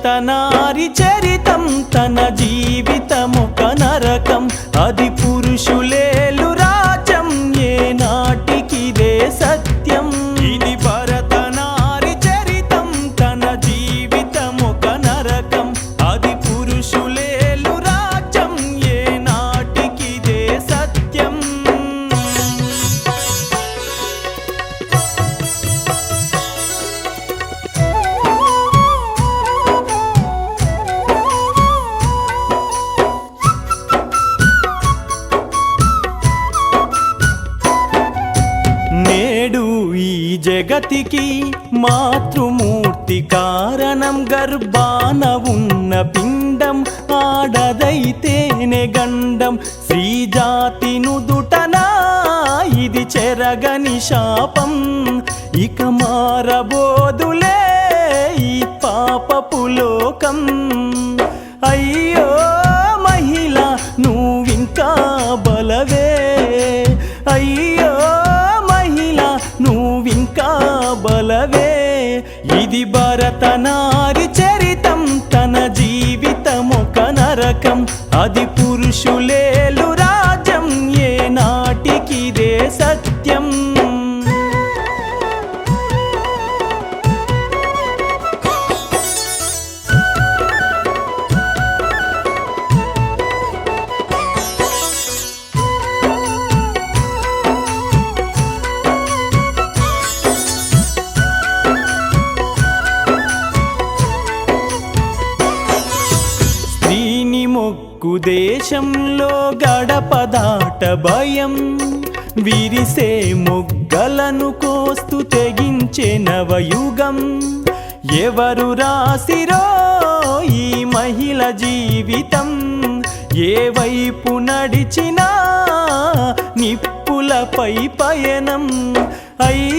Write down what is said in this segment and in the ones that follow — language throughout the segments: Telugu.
భరతనారి చరితం తన జీవితమొక నరకం. అది పురుషులే జగతికి మాతృమూర్తి కారణం గర్భాన ఉన్న పిండం ఆడదైతేనే గండం. స్త్రీ నుదుటనా ఇది చెరగని శాపం ఇక మారబోదులే ఈ పాపపు లోకం అయ్యో మహిళ నువ్వింకా బలవే. అయ్యో ఇది భరతనారి చరితం తన జీవితం ఒక నరకం. అది పురుషులేలు రాజ్యం ఏ నాటికిదే సత్యం. మొక్కు దేశంలో గడప దాట భయం. విరిసే మొగ్గలను కోస్తు తెగించే నవయుగం. ఎవరు రాసిరో ఈ మహిళ జీవితం. ఏ వైపు నడిచినా నిప్పులపై పయనం. ఐ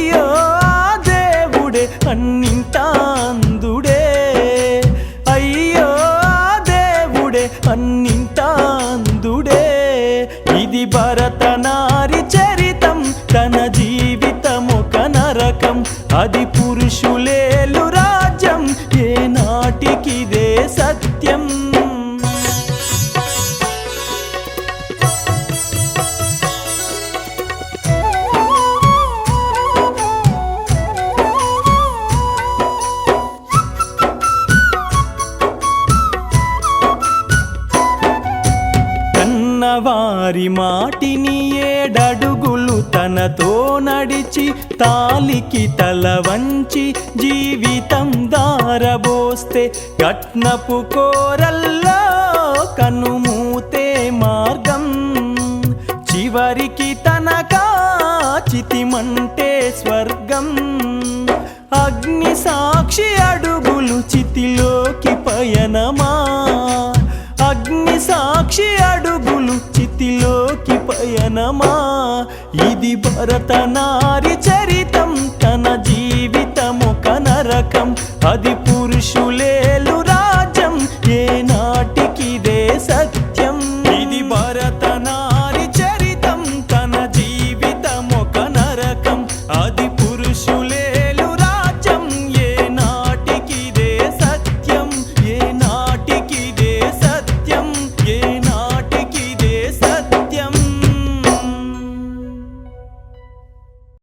దేవుడే అన్నింటాందుడే ఇది భరతనారి చరితం తన జీవితం ఒక నరకం. అది పురుషులేలు వారి మాటిని ఏడడుగులు తనతో నడిచి తాలికి తల వంచి జీవితం దారబోస్తే కట్నపు కోరల్లో కనుమూతే మార్గం. చివరికి తన కాచితిమంటే స్వర్గం. అగ్ని సాక్షి అడుగులు చితిలో ఇది భరత నారి చరితం తన జీవితమొక నరకం అది పురుషులే